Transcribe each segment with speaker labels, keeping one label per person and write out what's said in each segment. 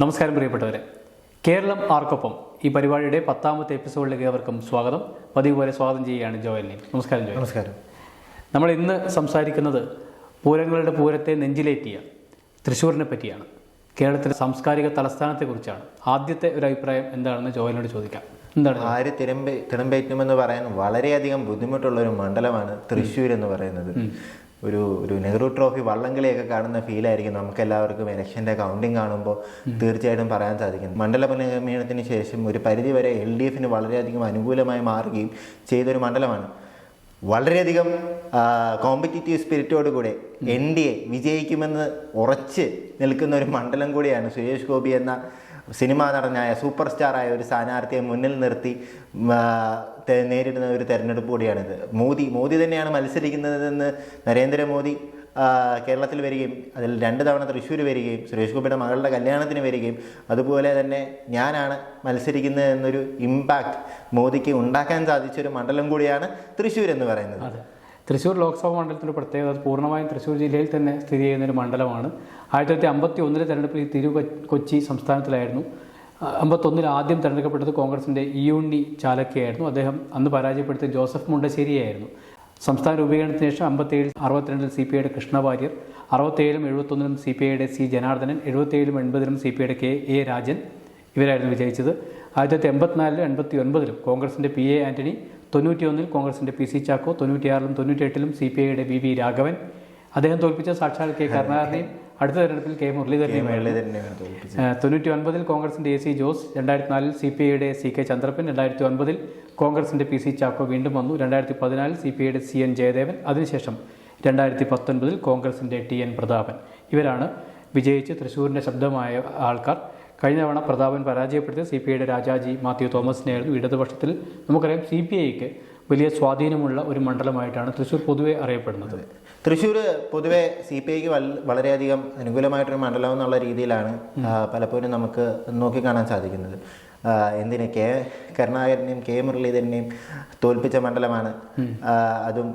Speaker 1: നമസ്കാരം പ്രിയപ്പെട്ടവരെ. കേരളം ആർക്കൊപ്പം? ഈ പരിപാടിയുടെ പത്താമത്തെ എപ്പിസോഡിലേക്ക് ഏവർക്കും സ്വാഗതം. പതിവ് പോലെ സ്വാഗതം ചെയ്യുകയാണ് ജോയലിനെ നമസ്കാരം ജോയൽ.
Speaker 2: നമസ്കാരം.
Speaker 1: നമ്മൾ ഇന്ന് സംസാരിക്കുന്നത് പൂരങ്ങളുടെ പൂരത്തെ നെഞ്ചിലേറ്റിയ തൃശ്ശൂരിനെ പറ്റിയാണ്. കേരളത്തിലെ സാംസ്കാരിക തലസ്ഥാനത്തെക്കുറിച്ചാണ്. ആദ്യത്തെ ഒരു അഭിപ്രായം എന്താണെന്ന് ജോയലിനോട് ചോദിക്കാം. എന്താണ്?
Speaker 2: ആര് തിരമ്പേ തിടമ്പേറ്റുമെന്ന് പറയാൻ വളരെയധികം ബുദ്ധിമുട്ടുള്ള ഒരു മണ്ഡലമാണ് തൃശ്ശൂർ എന്ന് പറയുന്നത് ഒരു ഒരു നെഹ്റു ട്രോഫി വള്ളംകളിയൊക്കെ കാണുന്ന ഫീലായിരിക്കും നമുക്ക് എല്ലാവർക്കും ഇലക്ഷന്റെ കൗണ്ടിങ് കാണുമ്പോൾ തീർച്ചയായിട്ടും പറയാൻ സാധിക്കും. മണ്ഡല പുനർനിർമ്മാണത്തിന് ശേഷം ഒരു പരിധിവരെ എൽ ഡി എഫിന് വളരെയധികം അനുകൂലമായി മാറുകയും ചെയ്തൊരു മണ്ഡലമാണ്. വളരെയധികം കോമ്പറ്റീറ്റീവ് സ്പിരിറ്റോടുകൂടെ എൻ ഡി എ വിജയിക്കുമെന്ന് ഉറച്ച് നിൽക്കുന്ന ഒരു മണ്ഡലം കൂടിയാണ് സുരേഷ് ഗോപി എന്ന സിനിമാ നടനായ സൂപ്പർ സ്റ്റാറായ ഒരു സ്ഥാനാർത്ഥിയെ മുന്നിൽ നിർത്തി നേരിടുന്ന ഒരു തെരഞ്ഞെടുപ്പ് കൂടിയാണിത്. മോദി മോദി തന്നെയാണ് മത്സരിക്കുന്നതെന്ന് നരേന്ദ്രമോദി കേരളത്തിൽ വരികയും അതിൽ രണ്ട് തവണ തൃശ്ശൂർ വരികയും സുരേഷ് ഗോപിയുടെ മകളുടെ കല്യാണത്തിന് വരികയും അതുപോലെ തന്നെ ഞാനാണ് മത്സരിക്കുന്നത് എന്നൊരു ഇമ്പാക്റ്റ് മോദിക്ക് ഉണ്ടാക്കാൻ സാധിച്ചൊരു മണ്ഡലം കൂടിയാണ് തൃശ്ശൂർ എന്ന് പറയുന്നത്
Speaker 1: തൃശ്ശൂർ ലോക്സഭാ മണ്ഡലത്തിന്റെ പ്രത്യേകത പൂർണമായും തൃശ്ശൂർ ജില്ലയിൽ തന്നെ സ്ഥിതി ചെയ്യുന്ന ഒരു മണ്ഡലമാണ്. ആയിരത്തി തൊള്ളായിരത്തി അമ്പത്തി ഒന്നിലെ തെരഞ്ഞെടുപ്പിൽ തിരു കൊച്ചി സംസ്ഥാനത്തിലായിരുന്നു. അമ്പത്തൊന്നിൽ ആദ്യം തെരഞ്ഞെടുക്കപ്പെട്ടത് കോൺഗ്രസിന്റെ ഇയുണ്ണി ചാലക്കയായിരുന്നു. അദ്ദേഹം അന്ന് പരാജയപ്പെടുത്തിയ ജോസഫ് മുണ്ടശ്ശേരിയായിരുന്നു. സംസ്ഥാന രൂപീകരണത്തിന് ശേഷം അമ്പത്തേഴിൽ അറുപത്തിരണ്ടിൽ സി പി ഐയുടെ കൃഷ്ണവാര്യർ അറുപത്തേഴിലും എഴുപത്തൊന്നിലും സി പി ഐയുടെ സി ജനാർദ്ദനൻ എഴുപത്തേഴിലും എൺപതിലും സി പി ഐയുടെ കെ എ രാജൻ ഇവരായിരുന്നു വിജയിച്ചത്. ആയിരത്തി തൊള്ളായിരത്തി എൺപത്തിനാലിലും എൺപത്തി ഒൻപതിലും കോൺഗ്രസിന്റെ പി എ ആന്റണി തൊണ്ണൂറ്റിയൊന്നിൽ കോൺഗ്രസിന്റെ പി സി ചാക്കോ തൊണ്ണൂറ്റിയാറിലും തൊണ്ണൂറ്റിയെട്ടിലും സി പി ഐയുടെ വി വി രാഘവൻ. അദ്ദേഹം തോൽപ്പിച്ച സാക്ഷാൽ കെ കരുണാകരനെയും അടുത്ത തെരഞ്ഞെടുപ്പിൽ കെ മുരളീധരനെയും തൊണ്ണൂറ്റി ഒൻപതിൽ കോൺഗ്രസിന്റെ എ സി ജോസ് രണ്ടായിരത്തി നാലിൽ സി പി ഐയുടെ സി കെ ചന്ദ്രപ്പൻ രണ്ടായിരത്തി ഒൻപതിൽ കോൺഗ്രസിന്റെ പി സി ചാക്കോ വീണ്ടും വന്നു രണ്ടായിരത്തി പതിനാലിൽ സി പി ഐയുടെ സി എൻ ജയദേവൻ അതിനുശേഷം രണ്ടായിരത്തി പത്തൊൻപതിൽ കോൺഗ്രസിന്റെ ടി എൻ പ്രതാപൻ. ഇവരാണ് വിജയിച്ച് തൃശ്ശൂരിന്റെ ശബ്ദമായ ആൾക്കാർ. കഴിഞ്ഞ തവണ പ്രതാപൻ പരാജയപ്പെടുത്തിയ സി പി ഐയുടെ രാജാജി മാത്യു തോമസിനെയായിരുന്നു ഇടതുപക്ഷത്തിൽ. നമുക്കറിയാം സി പി ഐക്ക് വലിയ സ്വാധീനമുള്ള ഒരു മണ്ഡലമായിട്ടാണ് തൃശ്ശൂർ പൊതുവെ അറിയപ്പെടുന്നത്.
Speaker 2: തൃശ്ശൂർ പൊതുവെ സി പി ഐക്ക് വളരെയധികം അനുകൂലമായിട്ടൊരു മണ്ഡലം എന്നുള്ള രീതിയിലാണ് പലപ്പോഴും നമുക്ക് നോക്കിക്കാണാൻ സാധിക്കുന്നത്. എന്തിന് കെ കരുണാകരനെയും കെ മുരളീധരനെയും തോൽപ്പിച്ച മണ്ഡലമാണ്. അതും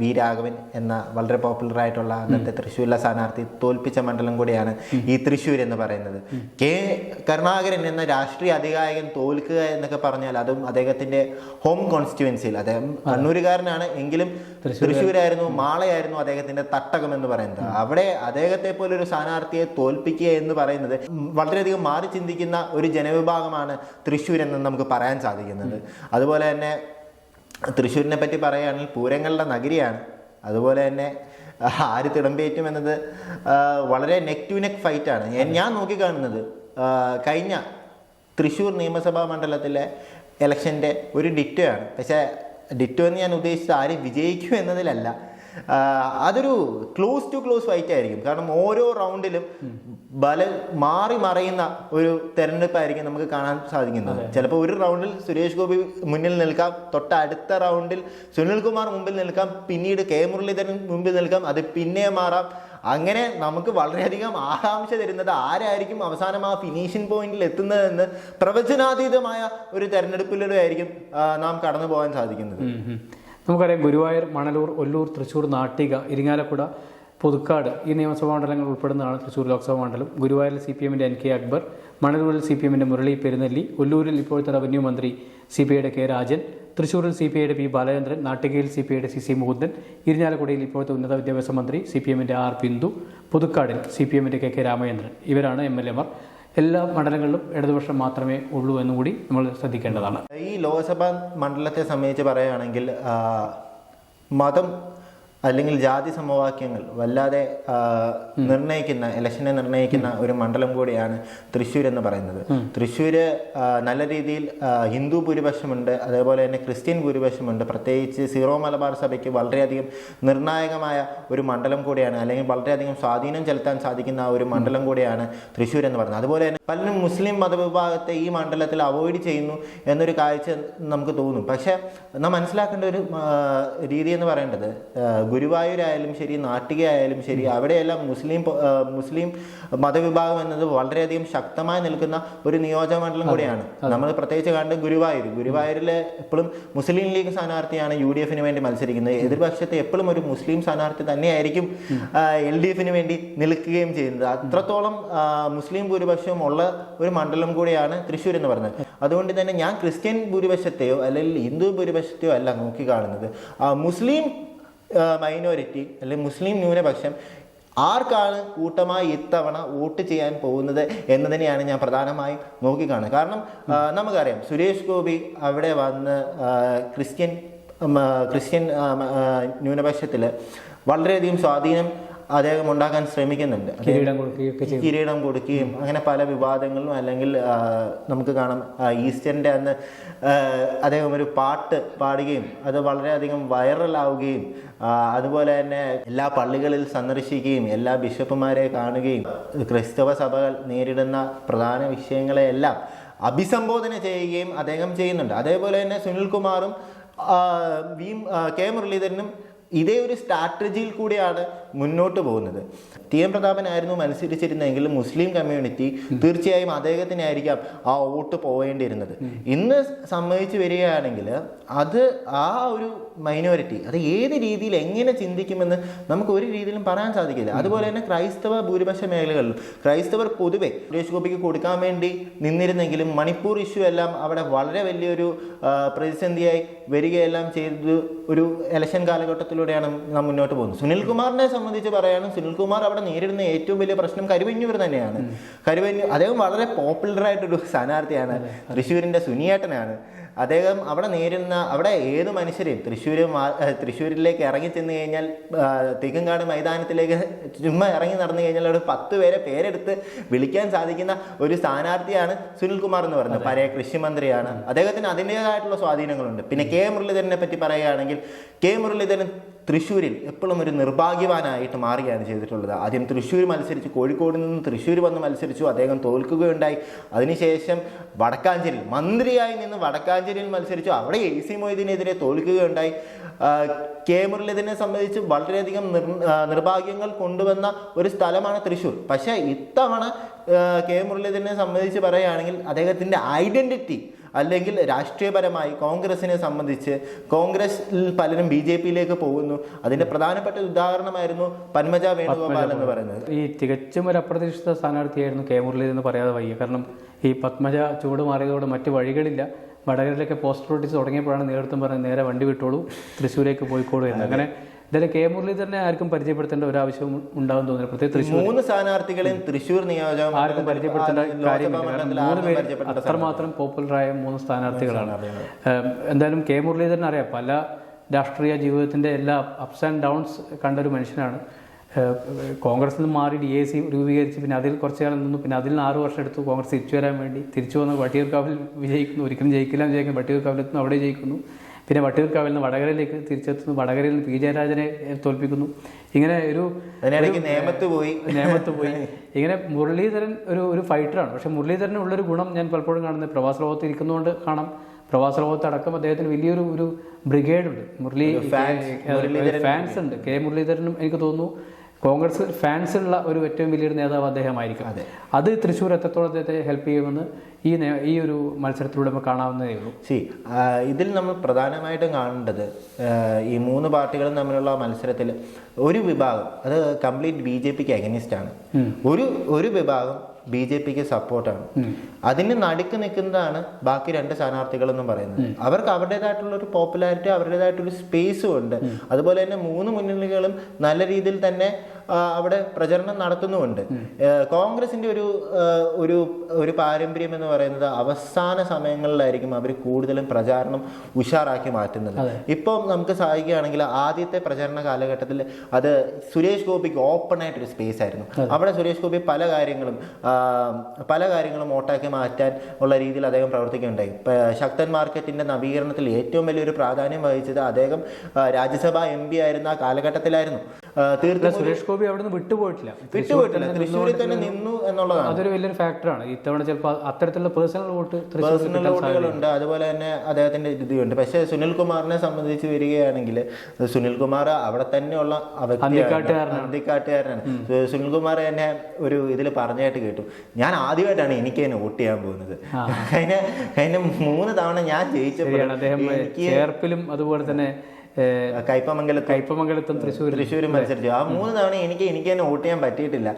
Speaker 2: വി രാഘവൻ എന്ന വളരെ പോപ്പുലർ ആയിട്ടുള്ള അന്നത്തെ തൃശ്ശൂരിലെ സ്ഥാനാർത്ഥി തോൽപ്പിച്ച മണ്ഡലം കൂടിയാണ് ഈ തൃശ്ശൂർ എന്ന് പറയുന്നത് കെ കരുണാകരൻ എന്ന രാഷ്ട്രീയ അധികായകൻ തോൽക്കുക എന്നൊക്കെ പറഞ്ഞാൽ അതും അദ്ദേഹത്തിന്റെ ഹോം കോൺസ്റ്റിറ്റ്യുവൻസിയിൽ അദ്ദേഹം കണ്ണൂരുകാരനാണ് എങ്കിലും തൃശ്ശൂരായിരുന്നു മാളയായിരുന്നു അദ്ദേഹത്തിന്റെ തട്ടകം എന്ന് പറയുന്നത്. അവിടെ അദ്ദേഹത്തെ പോലെ ഒരു സ്ഥാനാർത്ഥിയെ തോൽപ്പിക്കുക എന്ന് പറയുന്നത് വളരെയധികം മാറി ചിന്തിക്കുന്ന ഒരു ജനവിഭാഗമാണ് തൃശ്ശൂർ എന്ന് നമുക്ക് പറയാൻ സാധിക്കുന്നത്. അതുപോലെ തന്നെ തൃശ്ശൂരിനെ പറ്റി പറയുകയാണെങ്കിൽ പൂരങ്ങളുടെ നഗരിയാണ്. അതുപോലെ തന്നെ ആര് തിടമ്പേറ്റും എന്നത് വളരെ നെക്ക് ടു നെക്ക് ഫൈറ്റാണ് ഞാൻ ഞാൻ നോക്കിക്കാണുന്നത് കഴിഞ്ഞ തൃശ്ശൂർ നിയമസഭാ മണ്ഡലത്തിലെ ഇലക്ഷന്റെ ഒരു ഡിറ്റോ ആണ്. പക്ഷേ ഡിറ്റോ എന്ന് ഞാൻ ഉദ്ദേശിച്ചത് ആര് വിജയിക്കും എന്നതിലല്ല. അതൊരു ക്ലോസ് ടു ക്ലോസ് ഫൈറ്റ് ആയിരിക്കും. കാരണം ഓരോ റൗണ്ടിലും ബല മാറി മറയുന്ന ഒരു തെരഞ്ഞെടുപ്പായിരിക്കും നമുക്ക് കാണാൻ സാധിക്കുന്നത്. ചിലപ്പോൾ ഒരു റൗണ്ടിൽ സുരേഷ് ഗോപി മുന്നിൽ നിൽക്കാം തൊട്ട അടുത്ത റൗണ്ടിൽ സുനിൽകുമാർ മുമ്പിൽ നിൽക്കാം പിന്നീട് കെ മുരളീധരൻ മുമ്പിൽ നിൽക്കാം അത് പിന്നെ മാറാം. അങ്ങനെ നമുക്ക് വളരെയധികം ആകാംക്ഷ തരുന്നത് ആരായിരിക്കും അവസാനം ആ ഫിനിഷിംഗ് പോയിന്റിൽ എത്തുന്നതെന്ന് പ്രവചനാതീതമായ ഒരു തെരഞ്ഞെടുപ്പിലൂടെ ആയിരിക്കും നാം കടന്നു പോകാൻ സാധിക്കുന്നത്.
Speaker 1: നമുക്കറിയാം ഗുരുവായൂർ മണലൂർ ഒല്ലൂർ തൃശ്ശൂർ നാട്ടിക ഇരിങ്ങാലക്കുട പുതുക്കാട് ഈ നിയമസഭാ മണ്ഡലങ്ങൾ ഉൾപ്പെടുന്നതാണ് തൃശ്ശൂർ ലോക്സഭാ മണ്ഡലം. ഗുരുവായൂരിൽ സി പി എമ്മിന്റെ എൻ കെ അക്ബർ മണലൂരിൽ സി പി എമ്മിന്റെ മുരളി പെരുന്നെല്ലി ഒല്ലൂരിൽ ഇപ്പോഴത്തെ റവന്യൂ മന്ത്രി സി പി ഐയുടെ കെ രാജൻ തൃശ്ശൂരിൽ സി പി ഐയുടെ പി ബാലചന്ദ്രൻ നാട്ടികയിൽ സി പി ഐയുടെ സി സി മുകുന്ദൻ ഇരിഞ്ഞാലക്കുടയിൽ ഇപ്പോഴത്തെ ഉന്നത വിദ്യാഭ്യാസ മന്ത്രി സി പി എമ്മിന്റെ ആർ ബിന്ദു പുതുക്കാടിൽ സി പി എമ്മിന്റെ കെ കെ രാമചന്ദ്രൻ. ഇവരാണ് എം എൽ എമാർ എല്ലാ മണ്ഡലങ്ങളിലും ഇടതുപക്ഷം മാത്രമേ ഉള്ളൂ എന്ന് കൂടി നമ്മൾ ശ്രദ്ധിക്കേണ്ടതാണ്.
Speaker 2: ഈ ലോക്സഭാ മണ്ഡലത്തെ സംബന്ധിച്ച് പറയുകയാണെങ്കിൽ മതം അല്ലെങ്കിൽ ജാതി സമവാക്യങ്ങൾ വല്ലാതെ നിർണയിക്കുന്ന നിർണയിക്കുന്ന ഇലക്ഷനെ നിർണയിക്കുന്ന ഒരു മണ്ഡലം കൂടിയാണ് തൃശ്ശൂർ എന്ന് പറയുന്നത്. തൃശ്ശൂര് നല്ല രീതിയിൽ ഹിന്ദു ഭൂരിപക്ഷമുണ്ട് അതേപോലെ തന്നെ ക്രിസ്ത്യൻ ഭൂരിപക്ഷമുണ്ട്. പ്രത്യേകിച്ച് സീറോ മലബാർ സഭയ്ക്ക് വളരെയധികം നിർണായകമായ ഒരു മണ്ഡലം കൂടിയാണ് അല്ലെങ്കിൽ വളരെയധികം സ്വാധീനം ചെലുത്താൻ സാധിക്കുന്ന ഒരു മണ്ഡലം കൂടിയാണ് തൃശ്ശൂർ എന്ന് പറയുന്നത്. അതുപോലെ തന്നെ പലരും മുസ്ലിം മതവിഭാഗത്തെ ഈ മണ്ഡലത്തിൽ അവോയ്ഡ് ചെയ്യുന്നു എന്നൊരു കാഴ്ച നമുക്ക് തോന്നും. പക്ഷേ നാം മനസ്സിലാക്കേണ്ട ഒരു രീതി എന്ന് പറയേണ്ടത് ഗുരുവായൂരായാലും ശരി നാട്ടികയായാലും ശരി അവിടെയെല്ലാം മുസ്ലിം മുസ്ലിം മതവിഭാഗം എന്നത് വളരെയധികം ശക്തമായി നിൽക്കുന്ന ഒരു നിയോജകമണ്ഡലം കൂടിയാണ്. നമ്മൾ പ്രത്യേകിച്ച് കണ്ട് ഗുരുവായൂർ. ഗുരുവായൂരിലെ എപ്പോഴും മുസ്ലിം ലീഗ് സ്ഥാനാർത്ഥിയാണ് യു ഡി എഫിന് വേണ്ടി മത്സരിക്കുന്നത്. എതിർപക്ഷത്തെ എപ്പോഴും ഒരു മുസ്ലിം സ്ഥാനാർത്ഥി തന്നെയായിരിക്കും എൽ ഡി എഫിന് വേണ്ടി നിൽക്കുകയും ചെയ്യുന്നത്. അത്രത്തോളം മുസ്ലിം ഭൂരിപക്ഷവും ഉള്ള ഒരു മണ്ഡലം കൂടിയാണ് തൃശ്ശൂർ എന്ന് പറയുന്നത്. അതുകൊണ്ട് തന്നെ ഞാൻ ക്രിസ്ത്യൻ ഭൂരിപക്ഷത്തെയോ അല്ലെങ്കിൽ ഹിന്ദു ഭൂരിപക്ഷത്തെയോ അല്ല നോക്കിക്കാണുന്നത് മുസ്ലിം മൈനോറിറ്റി അല്ലെങ്കിൽ മുസ്ലിം ന്യൂനപക്ഷം ആർക്കാണ് കൂട്ടമായി ഇത്തവണ വോട്ട് ചെയ്യാൻ പോകുന്നത് എന്ന് തന്നെയാണ് ഞാൻ പ്രധാനമായും നോക്കിക്കാണുന്നത്. കാരണം നമുക്കറിയാം സുരേഷ് ഗോപി അവിടെ വന്ന് ക്രിസ്ത്യൻ ക്രിസ്ത്യൻ ന്യൂനപക്ഷത്തിൽ വളരെയധികം സ്വാധീനം അദ്ദേഹം ഉണ്ടാക്കാൻ ശ്രമിക്കുന്നുണ്ട്.
Speaker 1: കിരീടം കൊടുക്കുകയൊക്കെ
Speaker 2: കിരീടം കൊടുക്കുകയും അങ്ങനെ പല വിവാദങ്ങളും അല്ലെങ്കിൽ നമുക്ക് കാണാം ഈസ്റ്ററിന്റെ അന്ന് അദ്ദേഹം ഒരു പാട്ട് പാടുകയും അത് വളരെയധികം വൈറലാവുകയും അതുപോലെ തന്നെ എല്ലാ പള്ളികളിൽ സന്ദർശിക്കുകയും എല്ലാ ബിഷപ്പുമാരെ കാണുകയും ക്രിസ്തവ സഭകൾ നേരിടുന്ന പ്രധാന വിഷയങ്ങളെയെല്ലാം അഭിസംബോധന ചെയ്യുകയും അദ്ദേഹം ചെയ്യുന്നുണ്ട്. അതേപോലെ തന്നെ സുനിൽകുമാറും വി കെ മുരളീധരനും ഇതേ ഒരു സ്ട്രാറ്റജിയിൽ കൂടിയാണ് മുന്നോട്ട് പോകുന്നത്. ടി എം പ്രതാപനായിരുന്നു മത്സരിച്ചിരുന്നെങ്കിൽ മുസ്ലിം കമ്മ്യൂണിറ്റി തീർച്ചയായും അദ്ദേഹത്തിനായിരിക്കാം ആ വോട്ട് പോവേണ്ടിയിരുന്നത് ഇന്ന് സമ്മതിച്ചു വരികയാണെങ്കിൽ അത് ആ ഒരു മൈനോറിറ്റി അത് ഏത് രീതിയിൽ എങ്ങനെ ചിന്തിക്കുമെന്ന് നമുക്ക് ഒരു രീതിയിലും പറയാൻ സാധിക്കില്ല. അതുപോലെ തന്നെ ക്രൈസ്തവ ഭൂരിപക്ഷ മേഖലകളിൽ ക്രൈസ്തവർ പൊതുവെ സുരേഷ് ഗോപിക്ക് കൊടുക്കാൻ വേണ്ടി നിന്നിരുന്നെങ്കിലും മണിപ്പൂർ ഇഷ്യൂ എല്ലാം അവിടെ വളരെ വലിയൊരു പ്രതിസന്ധിയായി വരികയെല്ലാം ചെയ്തത് ഒരു ഇലക്ഷൻ കാലഘട്ടത്തിലൂടെയാണ് നാം മുന്നോട്ട് പോകുന്നത്. സുനിൽകുമാറിനെ സംബന്ധിച്ച് പറയുകയാണെങ്കിൽ സുനിൽകുമാർ അവിടെ നേരിടുന്ന ഏറ്റവും വലിയ പ്രശ്നം കരുവഞ്ഞൂർ തന്നെയാണ്. കരുവഞ്ഞു അദ്ദേഹം വളരെ പോപ്പുലർ ആയിട്ടൊരു സ്ഥാനാർത്ഥിയാണ്. തൃശ്ശൂരിന്റെ സുനിയേട്ടനാണ്. അദ്ദേഹം അവിടെ നേരിടുന്ന അവിടെ ഏത് മനുഷ്യരെയും തൃശ്ശൂർ തൃശ്ശൂരിലേക്ക് ഇറങ്ങി ചെന്ന് കഴിഞ്ഞാൽ തെക്കുംകാട് മൈതാനത്തിലേക്ക് ചുമ്മാ ഇറങ്ങി നടന്നു കഴിഞ്ഞാൽ ഒരു പത്ത് പേരെ പേരെടുത്ത് വിളിക്കാൻ സാധിക്കുന്ന ഒരു സ്ഥാനാർത്ഥിയാണ് സുനിൽകുമാർ എന്ന് പറയുന്നത്. പഴയ കൃഷിമന്ത്രിയാണ് അദ്ദേഹത്തിന് അതിന്റേതായിട്ടുള്ള സ്വാധീനങ്ങളുണ്ട്. പിന്നെ കെ മുരളീധരനെ പറ്റി പറയുകയാണെങ്കിൽ കെ മുരളീധരൻ തൃശ്ശൂരിൽ എപ്പോഴും ഒരു നിർഭാഗ്യവാനായിട്ട് മാറുകയാണ് ചെയ്തിട്ടുള്ളത്. ആദ്യം തൃശ്ശൂർ മത്സരിച്ച് കോഴിക്കോട് നിന്ന് തൃശ്ശൂർ വന്ന് മത്സരിച്ചു. അദ്ദേഹം തോൽക്കുകയുണ്ടായി. അതിനുശേഷം വടക്കാഞ്ചേരിയിൽ മന്ത്രിയായി നിന്ന് വടക്കാഞ്ചേരിയിൽ മത്സരിച്ചു. അവിടെ എ സി മൊയ്തീനെതിരെ തോൽക്കുകയുണ്ടായി. കെ മുരളീധരനെ സംബന്ധിച്ച് വളരെയധികം നിർ നിർഭാഗ്യങ്ങൾ കൊണ്ടുവന്ന ഒരു സ്ഥലമാണ് തൃശ്ശൂർ. പക്ഷേ ഇത്തവണ കെ മുരളീധരനെ സംബന്ധിച്ച് പറയുകയാണെങ്കിൽ അദ്ദേഹത്തിന്റെ ഐഡന്റിറ്റി അല്ലെങ്കിൽ രാഷ്ട്രീയപരമായി കോൺഗ്രസിനെ സംബന്ധിച്ച് കോൺഗ്രസിൽ പലരും ബി ജെ പിയിലേക്ക് പോകുന്നു. അതിന്റെ പ്രധാനപ്പെട്ട ഉദാഹരണമായിരുന്നു പന്മജ വേണുഗോപാൽ എന്ന് പറയുന്നത്.
Speaker 1: ഈ തികച്ചും ഒരു അപ്രതീക്ഷിത സ്ഥാനാർത്ഥിയായിരുന്നു കെ മുരളീധരൻ എന്ന് പറയാതെ വയ്യ. കാരണം ഈ പത്മജ ചൂട് മാറിയതോടെ മറ്റു വഴികളില്ല. വടകരയിലൊക്കെ പോസ്റ്റ് ഒട്ടിച്ച് തുടങ്ങിയപ്പോഴാണ് നേതൃത്വം പറഞ്ഞത് നേരെ വണ്ടി വിട്ടോളൂ തൃശ്ശൂരേക്ക് പോയിക്കോളൂ എന്ന്. അങ്ങനെ എന്തായാലും കെ മുരളീധരനെ ആർക്കും പരിചയപ്പെടുത്തേണ്ട ഒരു ആവശ്യം ഉണ്ടാവും തോന്നുന്നു പ്രത്യേകിച്ച് തൃശ്ശൂർ
Speaker 2: മൂന്ന് സ്ഥാനാർത്ഥികളെയും തൃശ്ശൂർ നിയോജകം
Speaker 1: ആർക്കും പരിചയപ്പെടുത്തേണ്ട
Speaker 2: കാര്യം
Speaker 1: കാര്യമില്ല. മൂന്ന് പേര് അത്രമാത്രം പോപ്പുലറായ മൂന്ന് സ്ഥാനാർത്ഥികളാണ്. എന്തായാലും കെ മുരളീധരൻ അറിയാം പല രാഷ്ട്രീയ ജീവിതത്തിന്റെ എല്ലാ അപ്സ് ആൻഡ് ഡൗൺസ് കണ്ട ഒരു മനുഷ്യനാണ് കോൺഗ്രസിൽ നിന്ന് മാറി ഡി എ സി രൂപീകരിച്ച് പിന്നെ അതിൽ കുറച്ച് കാലം നിന്നു. പിന്നെ അതിൽ നിന്ന് ആറ് വർഷം എടുത്തു കോൺഗ്രസ് തിരിച്ചു വരാൻ വേണ്ടി. തിരിച്ചു വന്ന് വട്ടിയൂർക്കാവിൽ വിജയിക്കുന്നു. ഒരിക്കലും ജയിക്കില്ല വിജയിക്കുന്നു വട്ടിയൂർക്കാവിലെത്തുന്നു അവിടെ ജയിക്കുന്നു. പിന്നെ വട്ടിയൂർക്കാവിൽ നിന്ന് വടകരയിലേക്ക് തിരിച്ചെത്തുന്നു. വടകരയിൽ നിന്ന് പി ജയരാജനെ തോൽപ്പിക്കുന്നു. ഇങ്ങനെ ഒരു
Speaker 2: നേമത്ത് പോയി.
Speaker 1: നേമത്ത് പോയി. ഇങ്ങനെ മുരളീധരൻ ഒരു ഒരു ഫൈറ്ററാണ്. പക്ഷെ മുരളീധരന് ഉള്ളൊരു ഗുണം ഞാൻ പലപ്പോഴും കാണുന്നത്. പ്രവാസ ലോകത്ത് ഇരിക്കുന്നതുകൊണ്ട് കാണാം. പ്രവാസ ലോകത്ത് അടക്കം അദ്ദേഹത്തിന് വലിയൊരു ഒരു ബ്രിഗേഡ് ഉണ്ട് മുരളി ഫാൻസ് ഉണ്ട്. കെ മുരളീധരനും എനിക്ക് തോന്നുന്നു കോൺഗ്രസ് ഫാൻസ് ഉള്ള ഒരു ഏറ്റവും വലിയൊരു നേതാവ് അദ്ദേഹമായിരിക്കും. അത്. തൃശ്ശൂർ എത്രത്തോളം അദ്ദേഹത്തെ ഹെൽപ്പ് ചെയ്യുമെന്ന് ഈ ഈ ഒരു മത്സരത്തിലൂടെ നമുക്ക് കാണാവുന്നതേ ഉള്ളൂ.
Speaker 2: സി ഇതിൽ നമ്മൾ പ്രധാനമായിട്ടും കാണേണ്ടത് ഈ മൂന്ന് പാർട്ടികളും തമ്മിലുള്ള മത്സരത്തിൽ ഒരു വിഭാഗം അത് കംപ്ലീറ്റ് ബി ജെ പിക്ക് അഗനിസ്റ്റ് ആണ്. ഒരു ഒരു വിഭാഗം ബി ജെ പിക്ക് സപ്പോർട്ടാണ്. അതിന് നടുക്ക് നിൽക്കുന്നതാണ് ബാക്കി രണ്ട് സ്ഥാനാർത്ഥികൾ എന്ന് പറയുന്നത് അവർക്ക് അവരുടേതായിട്ടുള്ള ഒരു പോപ്പുലാരിറ്റി അവരുടേതായിട്ടൊരു സ്പേസും ഉണ്ട്. അതുപോലെ തന്നെ മൂന്ന് മുന്നണികളും നല്ല രീതിയിൽ തന്നെ അവിടെ പ്രചരണം നടത്തുന്നുമുണ്ട്. കോൺഗ്രസിന്റെ ഒരു ഒരു ഒരു പാരമ്പര്യം എന്ന് പറയുന്നത് അവസാന സമയങ്ങളിലായിരിക്കും അവർ കൂടുതലും പ്രചാരണം ഉഷാറാക്കി മാറ്റുന്നത്. ഇപ്പം നമുക്ക് സഹായിക്കുകയാണെങ്കിൽ ആദ്യത്തെ പ്രചരണ കാലഘട്ടത്തിൽ അത് സുരേഷ് ഗോപിക്ക് ഓപ്പൺ ആയിട്ടൊരു സ്പേസ് ആയിരുന്നു. അവിടെ സുരേഷ് ഗോപി പല കാര്യങ്ങളും പല കാര്യങ്ങളും ഓട്ടാക്കി മാറ്റാൻ ഉള്ള രീതിയിൽ അദ്ദേഹം പ്രവർത്തിക്കുകയുണ്ടായി. ശക്തൻ മാർക്കറ്റിന്റെ നവീകരണത്തിൽ ഏറ്റവും വലിയൊരു പ്രാധാന്യം വഹിച്ചത് അദ്ദേഹം രാജ്യസഭാ എം പി ആയിരുന്ന ആ കാലഘട്ടത്തിലായിരുന്നു. തീർത്ഥ
Speaker 1: സുരേഷ് ഗോപി ഗോപി അവിടെ നിന്ന് വിട്ടുപോയിട്ടില്ല.
Speaker 2: വിട്ടുപോയിട്ടില്ല. തൃശ്ശൂരിൽ തന്നെ നിന്നു എന്നുള്ളതാണ്.
Speaker 1: അതൊരു വലിയൊരു ഫാക്ടറാണ് ഇത്തവണ ചിലപ്പോൾ അത്തരത്തിലുള്ള പേഴ്സണൽ വോട്ട്
Speaker 2: പേഴ്സണൽ വോട്ടുകളുണ്ട് അതുപോലെ തന്നെ അദ്ദേഹത്തിന്റെ ഇതുണ്ട്. പക്ഷേ സുനിൽ കുമാറിനെ സംബന്ധിച്ച് വരികയാണെങ്കിൽ സുനിൽ കുമാർ അവിടെ തന്നെയുള്ള.
Speaker 1: അന്തിക്കാട്ടുകാരനാണ്.
Speaker 2: സുനിൽ കുമാർ തന്നെ ഒരു ഇതിൽ പറഞ്ഞായിട്ട് കേട്ടു. ഞാൻ ആദ്യമായിട്ടാണ് എനിക്ക് തന്നെ വോട്ട് ചെയ്യാൻ പോകുന്നത്. അതിന് അതിന് മൂന്ന് തവണ ഞാൻ
Speaker 1: ജയിച്ചപ്പോഴാണ് അദ്ദേഹം ചേർപ്പിലും അതുപോലെ തന്നെ
Speaker 2: കയ്പമംഗലത്ത്
Speaker 1: കൈപ്പമംഗലത്തും തൃശ്ശൂർ
Speaker 2: തൃശ്ശൂരും മത്സരിച്ചു. ആ മൂന്ന് തവണ എനിക്ക് എനിക്ക് തന്നെ വോട്ട് ചെയ്യാൻ പറ്റിയിട്ടില്ല.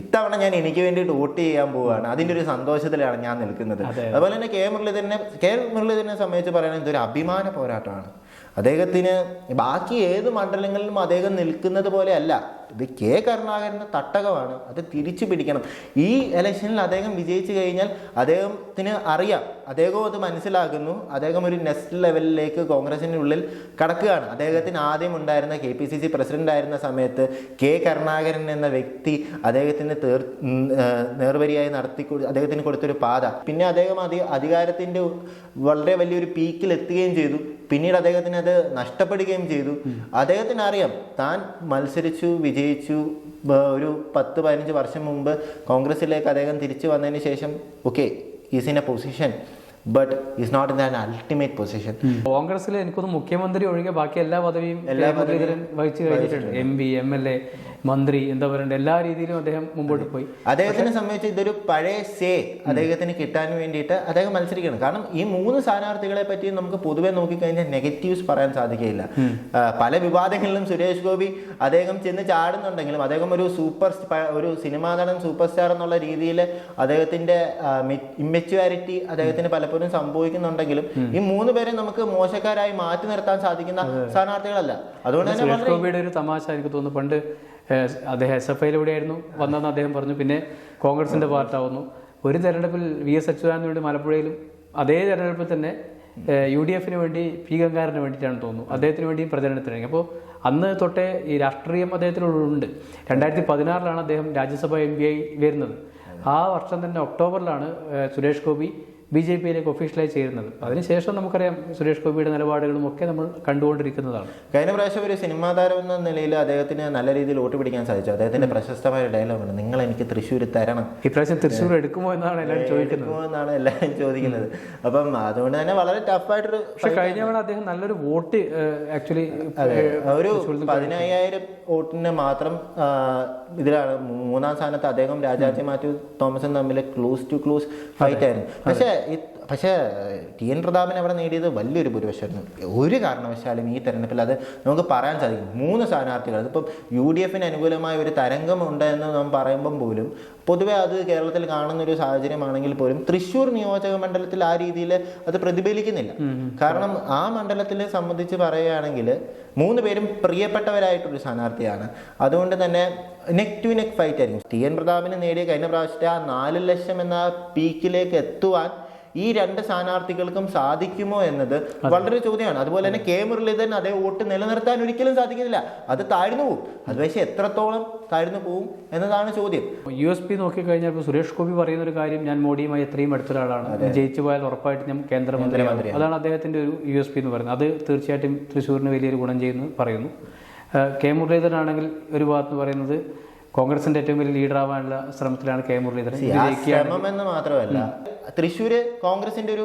Speaker 2: ഇത്തവണ ഞാൻ എനിക്ക് വേണ്ടിയിട്ട് വോട്ട് ചെയ്യാൻ പോവുകയാണ് അതിന്റെ ഒരു സന്തോഷത്തിലാണ് ഞാൻ നിൽക്കുന്നത്. അതുപോലെ തന്നെ കെ മുരളീധരനെ കെ മുരളീധരനെ സംബന്ധിച്ച് പറയുന്നത് ഇതൊരു അഭിമാന പോരാട്ടമാണ്. അദ്ദേഹത്തിന് ബാക്കി ഏത് മണ്ഡലങ്ങളിലും അദ്ദേഹം നിൽക്കുന്നത് പോലെ അല്ല. ഇത് കെ കരുണാകരന്റെ തട്ടകമാണ്. അത് തിരിച്ചു പിടിക്കണം. ഈ ഇലക്ഷനിൽ അദ്ദേഹം വിജയിച്ചു കഴിഞ്ഞാൽ അദ്ദേഹത്തിന് അറിയാം. അദ്ദേഹവും അത് മനസ്സിലാക്കുന്നു. അദ്ദേഹം ഒരു നെക്സ്റ്റ് ലെവലിലേക്ക് കോൺഗ്രസിന്റെ ഉള്ളിൽ കടക്കുകയാണ്. അദ്ദേഹത്തിന് ആദ്യം ഉണ്ടായിരുന്ന K P C C president ആയിരുന്ന സമയത്ത് കെ കരുണാകരൻ എന്ന വ്യക്തി അദ്ദേഹത്തിന് തീർ നേർവരിയായി നടത്തി അദ്ദേഹത്തിന് കൊടുത്തൊരു പാത. പിന്നെ അദ്ദേഹം അതി അധികാരത്തിന്റെ വളരെ വലിയൊരു പീക്കിൽ എത്തുകയും ചെയ്തു. പിന്നീട് അദ്ദേഹത്തിന് അത് നഷ്ടപ്പെടുകയും ചെയ്തു. അദ്ദേഹത്തിന് അറിയാം താൻ മത്സരിച്ചു വിജയിച്ചു. ഒരു പത്ത് പതിനഞ്ച് വർഷം മുമ്പ് കോൺഗ്രസ്സിലേക്ക് അദ്ദേഹം തിരിച്ചു വന്നതിന് ശേഷം okay is in a position but is not in an ultimate position
Speaker 1: കോൺഗ്രസ്സിൽ എനിക്കൊന്ന് മുഖ്യമന്ത്രി ഒഴികെ ബാക്കി എല്ലാ പദവിയും എല്ലാ പദവിയും വഹിച്ചു കഴിഞ്ഞിട്ടുണ്ട്. M P M L A മന്ത്രി എന്താ പറയണ്ട എല്ലാ രീതിയിലും അദ്ദേഹം മുമ്പോട്ട് പോയി.
Speaker 2: അദ്ദേഹത്തിനെ സംബന്ധിച്ച് ഇതൊരു പഴയ സേ അദ്ദേഹത്തിന് കിട്ടാൻ വേണ്ടിയിട്ട് അദ്ദേഹം മത്സരിക്കണം കാരണം ഈ മൂന്ന് സ്ഥാനാർത്ഥികളെ പറ്റി നമുക്ക് പൊതുവെ നോക്കിക്കഴിഞ്ഞാൽ നെഗറ്റീവ്സ് പറയാൻ സാധിക്കില്ല പല വിവാദങ്ങളിലും സുരേഷ് ഗോപി അദ്ദേഹം ചെന്ന് ചാടുന്നുണ്ടെങ്കിലും അദ്ദേഹം ഒരു സൂപ്പർ ഒരു സിനിമാ നടൻ സൂപ്പർ സ്റ്റാർ എന്നുള്ള രീതിയിൽ അദ്ദേഹത്തിന്റെ ഇമ്മച്യൂരിറ്റി അദ്ദേഹത്തിന് പലപ്പോഴും സംഭവിക്കുന്നുണ്ടെങ്കിലും ഈ മൂന്ന് പേരെ നമുക്ക് മോശക്കാരായി മാറ്റി നിർത്താൻ സാധിക്കുന്ന സ്ഥാനാർത്ഥികളല്ല. അതുകൊണ്ട് തന്നെ
Speaker 1: സുരേഷ് ഗോപിയുടെ ഒരു തമാശ എനിക്ക് തോന്നുന്നു. പണ്ട് അദ്ദേഹം എസ് എഫ് ഐയിലൂടെയായിരുന്നു വന്നതെന്ന് അദ്ദേഹം പറഞ്ഞു. പിന്നെ കോൺഗ്രസിന്റെ പാർട്ടാവുന്നു. ഒരു തെരഞ്ഞെടുപ്പിൽ വി എസ് അച്യുതാനന്ദന് വേണ്ടി മലപ്പുഴയിലും അതേ തെരഞ്ഞെടുപ്പിൽ തന്നെ യു ഡി എഫിന് വേണ്ടി പി ഗംഗാറിന് വേണ്ടിയിട്ടാണ് തോന്നുന്നു. അദ്ദേഹത്തിന് വേണ്ടി പ്രചരണത്തിനായി അപ്പോൾ അന്ന് തൊട്ടേ ഈ രാഷ്ട്രീയം അദ്ദേഹത്തിനുള്ളുണ്ട് രണ്ടായിരത്തി പതിനാറിലാണ് അദ്ദേഹം രാജ്യസഭ എം പി ആയി വരുന്നത്. ആ വർഷം തന്നെ ഒക്ടോബറിലാണ് സുരേഷ് ഗോപി ബി ജെ പിയിലേക്ക് ഒഫീഷ്യലായി ചേരുന്നത് അതിനുശേഷം നമുക്കറിയാം സുരേഷ് ഗോപിയുടെ നിലപാടുകളും ഒക്കെ നമ്മൾ കണ്ടുകൊണ്ടിരിക്കുന്നതാണ്.
Speaker 2: കഴിഞ്ഞ പ്രാവശ്യം ഒരു സിനിമാ താരം എന്ന നിലയിൽ അദ്ദേഹത്തിന് നല്ല രീതിയിൽ വോട്ട് പിടിക്കാൻ സാധിച്ചു. അദ്ദേഹത്തിന്റെ പ്രശസ്തമായ ഡയലോഗ് ഉണ്ട്. നിങ്ങൾ എനിക്ക് തൃശ്ശൂർ തരണം.
Speaker 1: ഇപ്രാവശ്യം തൃശ്ശൂർ എടുക്കുമോ എന്നാണ് എല്ലാവരും ചോദിക്കുന്നത്.
Speaker 2: എന്നാണ് എല്ലാവരും ചോദിക്കുന്നത്. അപ്പം അതുകൊണ്ട് തന്നെ വളരെ ടഫായിട്ടൊരു
Speaker 1: പക്ഷെ കഴിഞ്ഞ തവണ അദ്ദേഹം നല്ലൊരു വോട്ട് ആക്ച്വലി
Speaker 2: ഒരു പതിനയ്യായിരം വോട്ടിന് മാത്രം ഇതിലാണ് മൂന്നാം സ്ഥാനത്ത് അദ്ദേഹം രാജാജി മാത്യു തോമസും തമ്മിൽ ക്ലോസ് ടു ക്ലോസ് ഫൈറ്റ് ആയിരുന്നു. പക്ഷേ ഈ- പക്ഷേ ടി എൻ പ്രതാപൻ അവിടെ നേടിയത് വലിയൊരു ഭൂരിപക്ഷമായിരുന്നു. ഒരു കാരണവശാലും ഈ തെരഞ്ഞെടുപ്പിൽ അത് നമുക്ക് പറയാൻ സാധിക്കും. മൂന്ന് സ്ഥാനാർത്ഥികൾ അതിപ്പം യു ഡി എഫിന് അനുകൂലമായ ഒരു തരംഗം ഉണ്ട് എന്ന് നാം പറയുമ്പം പോലും പൊതുവെ അത് കേരളത്തിൽ കാണുന്ന ഒരു സാഹചര്യമാണെങ്കിൽ പോലും തൃശ്ശൂർ നിയോജക മണ്ഡലത്തിൽ ആ രീതിയിൽ അത് പ്രതിഫലിക്കുന്നില്ല. കാരണം ആ മണ്ഡലത്തിനെ സംബന്ധിച്ച് പറയുകയാണെങ്കിൽ മൂന്ന് പേരും പ്രിയപ്പെട്ടവരായിട്ടൊരു സ്ഥാനാർത്ഥിയാണ്. അതുകൊണ്ട് തന്നെ നെക്ക് ടു നെക് ഫൈറ്റ് ആയിരിക്കും. ടി എൻ പ്രതാപിന് നേടിയ കഴിഞ്ഞ പ്രാവശ്യത്തെ ആ നാല് ലക്ഷം എന്ന പീക്കിലേക്ക് എത്തുവാൻ ഈ രണ്ട് സ്ഥാനാർത്ഥികൾക്കും സാധിക്കുമോ എന്നത് വളരെ ചോദ്യമാണ്. അതുപോലെ തന്നെ കെ മുരളീധരൻ അതേ വോട്ട് നിലനിർത്താൻ ഒരിക്കലും സാധിക്കുന്നില്ല. അത് താഴ്ന്നു പോകും അത് പക്ഷേ എത്രത്തോളം താഴ്ന്നു പോകും എന്നതാണ് ചോദ്യം.
Speaker 1: യു എസ് പി നോക്കിക്കഴിഞ്ഞാൽ ഇപ്പോൾ സുരേഷ് ഗോപി പറയുന്ന ഒരു കാര്യം ഞാൻ മോഡിയുമായി എത്രയും അടുത്ത ഒരാളാണ് ജയിച്ചു പോയാൽ ഉറപ്പായിട്ട് ഞാൻ കേന്ദ്രമന്ത്രി അതാണ് അദ്ദേഹത്തിന്റെ ഒരു യു എസ് പി എന്ന് പറയുന്നത്. അത് തീർച്ചയായിട്ടും തൃശ്ശൂരിന് വലിയൊരു ഗുണം ചെയ്യുന്നു പറയുന്നു. കെ കെ മുരളീധരനാണെങ്കിൽ ഒരു ഭാഗത്ത് പറയുന്നത് കോൺഗ്രസിന്റെ ഏറ്റവും വലിയ ലീഡർ ആവാനുള്ള ശ്രമത്തിലാണ് കെ മുരളീധരൻ.
Speaker 2: ശ്രമം എന്ന് മാത്രമല്ല തൃശ്ശൂര് കോൺഗ്രസിന്റെ ഒരു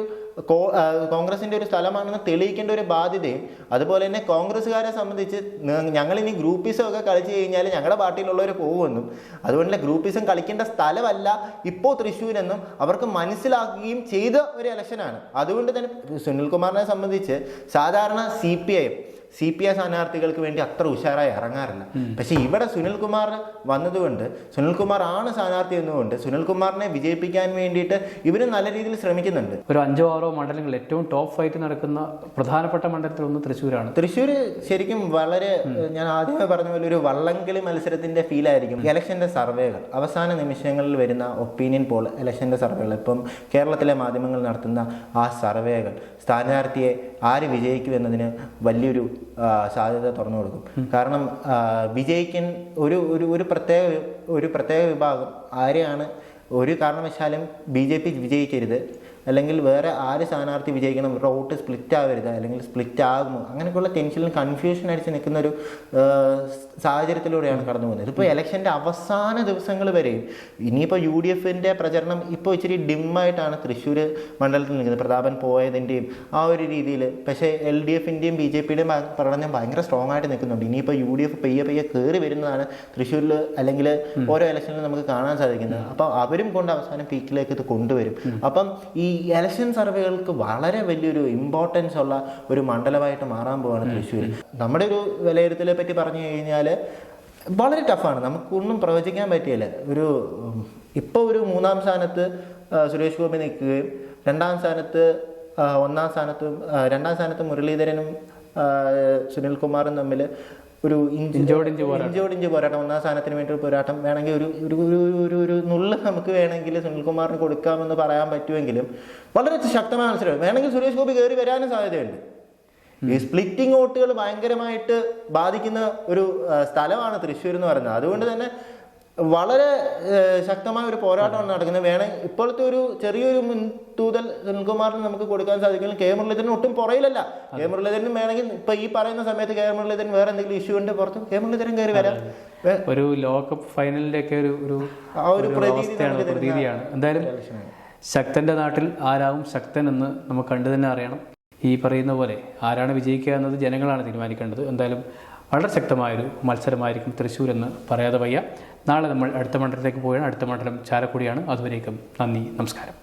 Speaker 2: കോൺഗ്രസിന്റെ ഒരു സ്ഥലമാണെന്ന് തെളിയിക്കേണ്ട ഒരു ബാധ്യതയും അതുപോലെ തന്നെ കോൺഗ്രസ്സുകാരെ സംബന്ധിച്ച് ഞങ്ങളിനി ഞങ്ങൾ ഇനി ഗ്രൂപ്പിസം ഒക്കെ കളിച്ചു കഴിഞ്ഞാൽ ഞങ്ങളുടെ പാർട്ടിയിലുള്ളവർ പോകുമെന്നും അതുകൊണ്ട് തന്നെ ഗ്രൂപ്പിസം കളിക്കേണ്ട സ്ഥലമല്ല ഇപ്പോൾ തൃശ്ശൂരെന്നും അവർക്ക് മനസ്സിലാക്കുകയും ചെയ്ത ഒരു ഇലക്ഷനാണ് അതുകൊണ്ട് തന്നെ സുനിൽകുമാറിനെ സംബന്ധിച്ച് സാധാരണ C P I M C P I സ്ഥാനാർത്ഥികൾക്ക് വേണ്ടി അത്ര ഉഷാറായി ഇറങ്ങാറില്ല. പക്ഷെ ഇവിടെ സുനിൽകുമാർ വന്നതുകൊണ്ട് സുനിൽകുമാർ ആണ് സ്ഥാനാർത്ഥി എന്നുകൊണ്ട് സുനിൽകുമാറിനെ വിജയിപ്പിക്കാൻ വേണ്ടിയിട്ട് ഇവരും നല്ല രീതിയിൽ ശ്രമിക്കുന്നുണ്ട്.
Speaker 1: ഒരു അഞ്ചോ ആറോ മണ്ഡലങ്ങൾ ഏറ്റവും ടോപ്പ് ഫൈറ്റ് നടക്കുന്ന പ്രധാനപ്പെട്ട മണ്ഡലത്തിൽ ഒന്ന് തൃശ്ശൂരാണ്.
Speaker 2: തൃശ്ശൂർ ശരിക്കും വളരെ ഞാൻ ആദ്യമേ പറഞ്ഞ പോലെ ഒരു വള്ളംകളി മത്സരത്തിന്റെ ഫീൽ ആയിരിക്കും. ഇലക്ഷന്റെ സർവേകൾ അവസാന നിമിഷങ്ങളിൽ വരുന്ന ഒപ്പീനിയൻ പോൾ ഇലക്ഷന്റെ സർവേകൾ ഇപ്പം കേരളത്തിലെ മാധ്യമങ്ങൾ നടത്തുന്ന ആ സർവേകൾ സ്ഥാനാർത്ഥിയെ ആര് വിജയിക്കും എന്നതിന് വലിയൊരു സാധ്യത തുറന്നു കൊടുക്കും. കാരണം വിജയിക്കാൻ ഒരു ഒരു ഒരു പ്രത്യേക ഒരു പ്രത്യേക വിഭാഗം ആരെയാണ് ഒരു കാരണവശാലും ബി ജെ പി വിജയിക്കരുത്. അല്ലെങ്കിൽ വേറെ ആര് സ്ഥാനാർത്ഥി വിജയിക്കണം റോട്ട് സ്പ്ലിറ്റ് ആവരുത് അല്ലെങ്കിൽ സ്പ്ലിറ്റ് ആകുമോ? അങ്ങനെയൊക്കെയുള്ള ടെൻഷനിൽ കൺഫ്യൂഷൻ അടിച്ച് നിൽക്കുന്ന ഒരു സാഹചര്യത്തിലൂടെയാണ് കടന്നു പോകുന്നത്. ഇതിപ്പോൾ ഇലക്ഷന്റെ അവസാന ദിവസങ്ങൾ വരെയും ഇനിയിപ്പോൾ യു ഡി എഫിന്റെ പ്രചരണം ഇപ്പോൾ ഇച്ചിരി ഡിമ്മായിട്ടാണ് തൃശ്ശൂർ മണ്ഡലത്തിൽ നിൽക്കുന്നത്. പ്രതാപൻ പോയതിന്റെയും ആ ഒരു രീതിയിൽ പക്ഷേ എൽ ഡി എഫിന്റെയും ബി ജെ പിയുടെയും പ്രകടനം ഭയങ്കര സ്ട്രോങ് ആയിട്ട് നിൽക്കുന്നുണ്ട്. ഇനിയിപ്പോൾ യു ഡി എഫ് പെയ്യെ പെയ്യെ കയറി വരുന്നതാണ് തൃശ്ശൂരിൽ അല്ലെങ്കിൽ ഓരോ ഇലക്ഷനിലും നമുക്ക് കാണാൻ സാധിക്കുന്നത്. അപ്പോൾ അവരും കൊണ്ട് അവസാനം പീക്കിലേക്ക് ഇത് കൊണ്ടുവരും. അപ്പം ഈ ഇലക്ഷൻ സർവേകൾക്ക് വളരെ വലിയൊരു ഇമ്പോർട്ടൻസ് ഉള്ള ഒരു മണ്ഡലമായിട്ട് മാറാൻ പോവാണ് തൃശ്ശൂർ. നമ്മുടെ ഒരു വിലയിരുത്തലെ പറ്റി പറഞ്ഞു കഴിഞ്ഞാൽ വളരെ ടഫാണ് നമുക്കൊന്നും പ്രവചിക്കാൻ പറ്റിയില്ല. ഒരു ഇപ്പോൾ ഒരു മൂന്നാം സ്ഥാനത്ത് സുരേഷ് ഗോപി നിൽക്കുകയും രണ്ടാം സ്ഥാനത്ത് ഒന്നാം സ്ഥാനത്തും രണ്ടാം സ്ഥാനത്ത് മുരളീധരനും സുനിൽ സുനിൽകുമാറും തമ്മിൽ ഒരു ഇഞ്ച്
Speaker 1: ഇഞ്ചോടിഞ്ച്
Speaker 2: ഇഞ്ചോടിഞ്ച് പോരാട്ടം. ഒന്നാം സ്ഥാനത്തിന് വേണ്ടി ഒരു പോരാട്ടം. വേണമെങ്കിൽ ഒരു ഒരു ഒരു ഒരു- നുള്ള് നമുക്ക് വേണമെങ്കിൽ സുനിൽകുമാറിന് കൊടുക്കാമെന്ന് പറയാൻ പറ്റുമെങ്കിലും വളരെ ശക്തമായ മത്സരം വേണമെങ്കിൽ സുരേഷ് ഗോപി കയറി വരാനും സാധ്യതയുണ്ട്. ഈ സ്പ്ലിറ്റിംഗ് വോട്ടുകൾ ഭയങ്കരമായിട്ട് ബാധിക്കുന്ന ഒരു സ്ഥലമാണ് തൃശ്ശൂർ എന്ന് പറയുന്നത്. അതുകൊണ്ട് തന്നെ വളരെ ശക്തമായ ഒരു പോരാട്ടമാണ് നടക്കുന്നത്. വേണേ ഇപ്പോഴത്തെ ഒരു ചെറിയൊരു മുൻതൂതൽ സുനിൽകുമാറിന് നമുക്ക് കൊടുക്കാൻ സാധിക്കില്ല കെ. മുരളീധരൻ ഒട്ടും പുറയിലല്ല. കെ. മുരളീധരനും വേണമെങ്കിൽ ഇപ്പൊ ഈ പറയുന്ന സമയത്ത് കെ. മുരളീധരൻ വേറെ എന്തെങ്കിലും ഇഷ്യൂ ഉണ്ട് പുറത്ത്? കെ. മുരളീധരൻ കയറി വരാം.
Speaker 1: ഒരു ലോകകപ്പ് ഫൈനലിന്റെ ഒക്കെ ഒരു ഒരു
Speaker 2: ആ ഒരു
Speaker 1: പ്രതീതിയാണ്. എന്തായാലും ശക്തന്റെ നാട്ടിൽ ആരാവും ശക്തൻ എന്ന് നമുക്ക് കണ്ടു തന്നെ അറിയണം. ഈ പറയുന്ന പോലെ ആരാണ് വിജയിക്കുക എന്നത് ജനങ്ങളാണ് തീരുമാനിക്കേണ്ടത്. എന്തായാലും വളരെ ശക്തമായൊരു മത്സരമായിരിക്കും തൃശ്ശൂർ എന്ന് പറയാതെ വയ്യ. നാളെ നമ്മൾ അടുത്ത മണ്ഡലത്തിലേക്ക് പോവുകയാണ്. അടുത്ത മണ്ഡലം ചാലക്കുടിയാണ്. അതുവരേക്കും നന്ദി നമസ്കാരം.